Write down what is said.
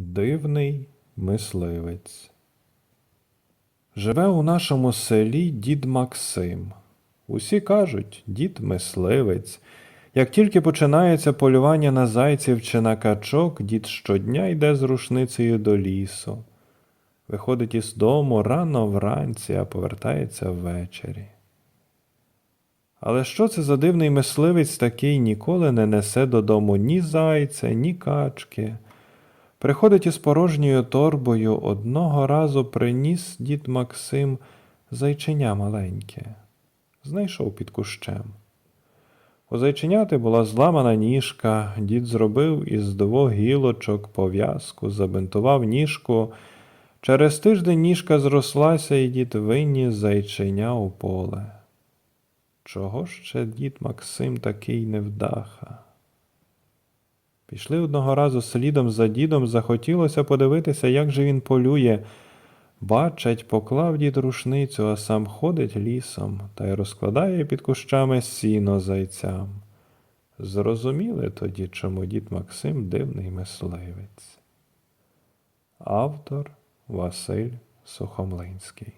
Дивний мисливець. Живе у нашому селі дід Максим. Усі кажуть, дід мисливець. Як тільки починається полювання на зайців чи на качок, дід щодня йде з рушницею до лісу. Виходить із дому рано вранці, а повертається ввечері. Але що це за дивний мисливець такий ніколи не несе додому ні зайця, ні качки. Приходить із порожньою торбою, одного разу приніс дід Максим зайченя маленьке. Знайшов під кущем. У зайченяти була зламана ніжка, дід зробив із двох гілочок пов'язку, забинтував ніжку. Через тиждень ніжка зрослася, і дід виніс зайченя у поле. Чого ще дід Максим такий невдаха? Пішли одного разу слідом за дідом, захотілося подивитися, як же він полює. Бачать, поклав дід рушницю, а сам ходить лісом та й розкладає під кущами сіно зайцям. Зрозуміли тоді, чому дід Максим дивний мисливець. Автор Василь Сухомлинський